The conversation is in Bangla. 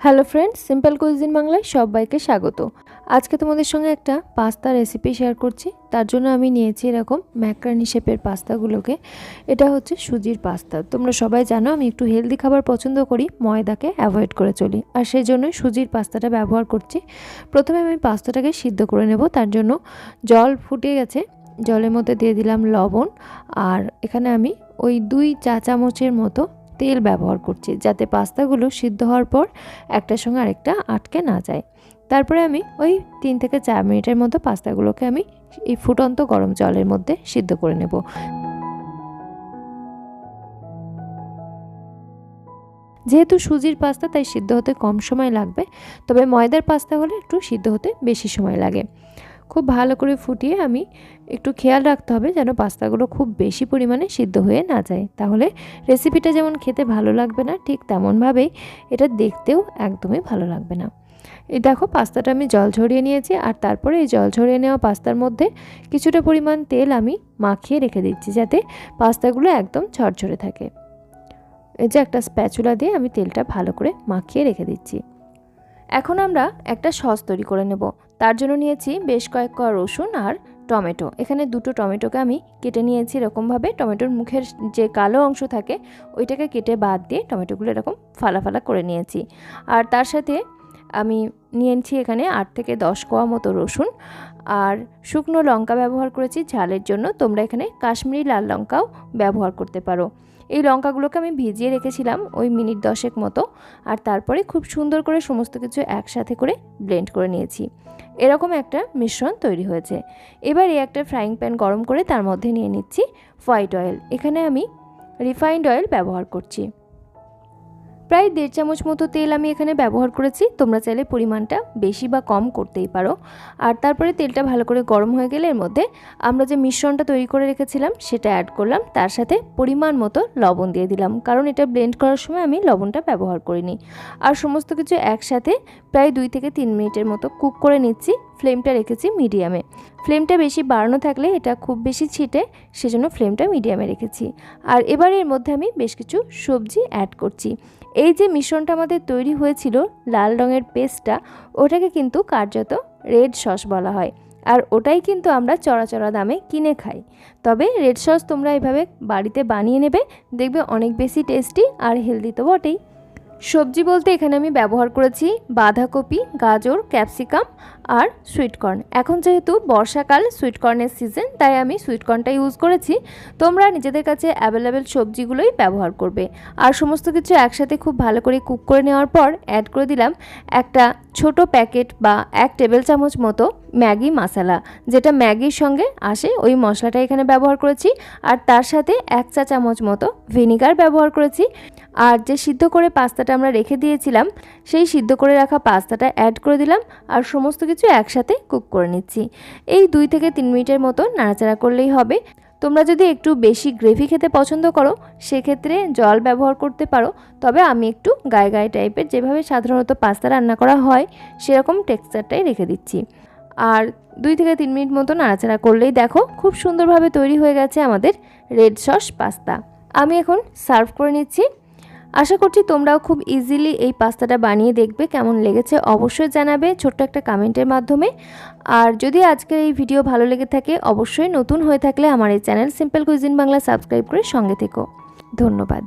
হ্যালো ফ্রেন্ডস সিম্পল কুইজিন বাংলায় সবাইকে স্বাগত। আজকে তোমাদের সঙ্গে একটা পাস্তা রেসিপি শেয়ার করছি। তার জন্য আমি নিয়েছি এরকম ম্যাকরানি শেপের পাস্তাগুলোকে। এটা হচ্ছে সুজির পাস্তা। তোমরা সবাই জানো, আমি একটু হেলদি খাবার পছন্দ করি, ময়দাকে অ্যাভয়েড করে চলি। আর সেই জন্যই সুজির পাস্তাটা ব্যবহার করছি। প্রথমে আমি পাস্তাটাকে সিদ্ধ করে নেব। তার জন্য জল ফুটে গেছে। জলের মধ্যে দিয়ে দিলাম লবণ। আর এখানে আমি ওই দুই চা চামচের মতো তেল ব্যবহার করছি যাতে পাস্তাগুলো সিদ্ধ হওয়ার পর একটার সঙ্গে আরেকটা আটকে না যায়। তারপরে আমি ওই তিন থেকে চার মিনিটের মতো পাস্তাগুলোকে আমি এই ফুটন্ত গরম জলের মধ্যে সিদ্ধ করে নেব। যেহেতু সুজির পাস্তা তাই সিদ্ধ হতে কম সময় লাগবে, তবে ময়দার পাস্তা হলে একটু সিদ্ধ হতে বেশি সময় লাগে। খুব ভালো করে ফুটিয়ে আমি একটু খেয়াল রাখতে হবে যেন পাস্তাগুলো খুব বেশি পরিমাণে সিদ্ধ হয়ে না যায়। তাহলে রেসিপিটা যেমন খেতে ভালো লাগবে না, ঠিক তেমনভাবেই এটা দেখতেও একদমই ভালো লাগবে না। এই দেখো, পাস্তাটা আমি জল ঝরিয়ে নিয়েছি আর তারপরে এই জল ঝরিয়ে নেওয়া পাস্তার মধ্যে কিছুটা পরিমাণ তেল আমি মাখিয়ে রেখে দিচ্ছি যাতে পাস্তাগুলো একদম ঝরঝরে থাকে। এই যে একটা স্প্যাচুলা দিয়ে আমি তেলটা ভালো করে মাখিয়ে রেখে দিচ্ছি। এখন আমরা একটা সস তৈরি করে নেব। তার জন্য নিয়েছি বেশ কয়েক কোয়া রসুন আর টমেটো। এখানে দুটো টমেটোকে আমি কেটে নিয়েছি এরকমভাবে। টমেটোর মুখের যে কালো অংশ থাকে, ওইটাকে কেটে বাদ দিয়ে টমেটোগুলো এরকম ফালা ফালা করে নিয়েছি। আর তার সাথে আমি নিয়েছি এখানে আট থেকে দশ কোয়া মতো রসুন। আর শুকনো লঙ্কা ব্যবহার করেছি ঝালের জন্য। তোমরা এখানে কাশ্মীরি লাল লঙ্কাও ব্যবহার করতে পারো। এই লঙ্কাগুলোকে আমি ভিজিয়ে রেখেছিলাম ওই মিনিট দশেক মতো আর তারপরে খুব সুন্দর করে সমস্ত কিছু একসাথে করে ব্লেন্ড করে নিয়েছি। এরকম একটা মিশ্রণ তৈরি হয়েছে। এবার এই একটা ফ্রাইং প্যান গরম করে তার মধ্যে নিয়ে নিচ্ছি হোয়াইট অয়েল। এখানে আমি রিফাইন্ড অয়েল ব্যবহার করছি। প্রায় দেড় চামচ মতো তেল আমি এখানে ব্যবহার করেছি। তোমরা চাইলে পরিমাণটা বেশি বা কম করতেই পারো। আর তারপরে তেলটা ভালো করে গরম হয়ে গেলে এর মধ্যে আমরা যে মিশ্রণটা তৈরি করে রেখেছিলাম, সেটা অ্যাড করলাম। তার সাথে পরিমাণ মতো লবণ দিয়ে দিলাম। কারণ এটা ব্লেন্ড করার সময় আমি লবণটা ব্যবহার করিনি। আর সমস্ত কিছু একসাথে প্রায় দুই থেকে তিন মিনিটের মতো কুক করে নিচ্ছি। ফ্লেমটা রেখেছি মিডিয়ামে। ফ্লেমটা বেশি বাড়ানো থাকলে এটা খুব বেশি ছিটে, সেজন্য ফ্লেমটা মিডিয়ামে রেখেছি। আর এবার এর মধ্যে আমি বেশ কিছু সবজি অ্যাড করছি। এই যে মিশ্রণটা আমাদের তৈরি হয়েছিল লাল রঙের পেস্টটা, ওটাকে কিন্তু কার্যত রেড সস বলা হয়। আর ওটাই কিন্তু আমরা চড়া চড়া দামে কিনে খাই। তবে রেড সস তোমরা এভাবে বাড়িতে বানিয়ে নেবে, দেখবে অনেক বেশি টেস্টি আর হেলদি তো বটেই। সবজি বলতে এখানে আমি ব্যবহার করেছি বাঁধাকপি, গাজর, ক্যাপসিকাম আর সুইটকর্ন এখন যেহেতু বর্ষাকাল সুইটকর্নের সিজন তাই আমি সুইটকর্নটা ইউজ করেছি। তোমরা নিজেদের কাছে অ্যাভেলেবেল সবজিগুলোই ব্যবহার করবে। আর সমস্ত কিছু একসাথে খুব ভালো করে কুক করে নেওয়ার পর অ্যাড করে দিলাম একটা ছোট প্যাকেট বা এক টেবিল চামচ মতো ম্যাগি মশলা, যেটা ম্যাগির সঙ্গে আসে। ওই মশলাটা এখানে ব্যবহার করেছি। আর তার সাথে এক চা চামচ মতো ভিনিগার ব্যবহার করেছি। আর যে সিদ্ধ করে পাস্তাটা আমরা রেখে দিয়েছিলাম, সেই সিদ্ধ করে রাখা পাস্তাটা অ্যাড করে দিলাম আর সমস্ত কিছু একসাথে কুক করে নিচ্ছি। এই দুই থেকে তিন মিনিটের মতো নাড়াচাড়া করলেই হবে। তোমরা যদি একটু বেশি গ্রেভি খেতে পছন্দ করো, সেক্ষেত্রে জল ব্যবহার করতে পারো, তবে আমি একটু গায়ে গায়ে টাইপের যেভাবে সাধারণত পাস্তা রান্না করা হয়, সেরকম টেক্সচারটাই রেখে দিচ্ছি। আর দুই থেকে তিন মিনিট মতো নাড়াচাড়া করলেই দেখো, খুব সুন্দরভাবে তৈরি হয়ে গেছে আমাদের রেড সস পাস্তা। আমি এখন সার্ভ করে নিচ্ছি। আশা করছি তোমরাও খুব ইজিলি এই পাস্তাটা বানিয়ে দেখবে, কেমন লেগেছে অবশ্যই জানাবে ছোট্ট একটা কমেন্টের মাধ্যমে। আর যদি আজকের এই ভিডিও ভালো লেগে থাকে, অবশ্যই নতুন হয়ে থাকলে আমার এই channel simple cuisine Bangla subscribe করে সঙ্গে থেকো। ধন্যবাদ।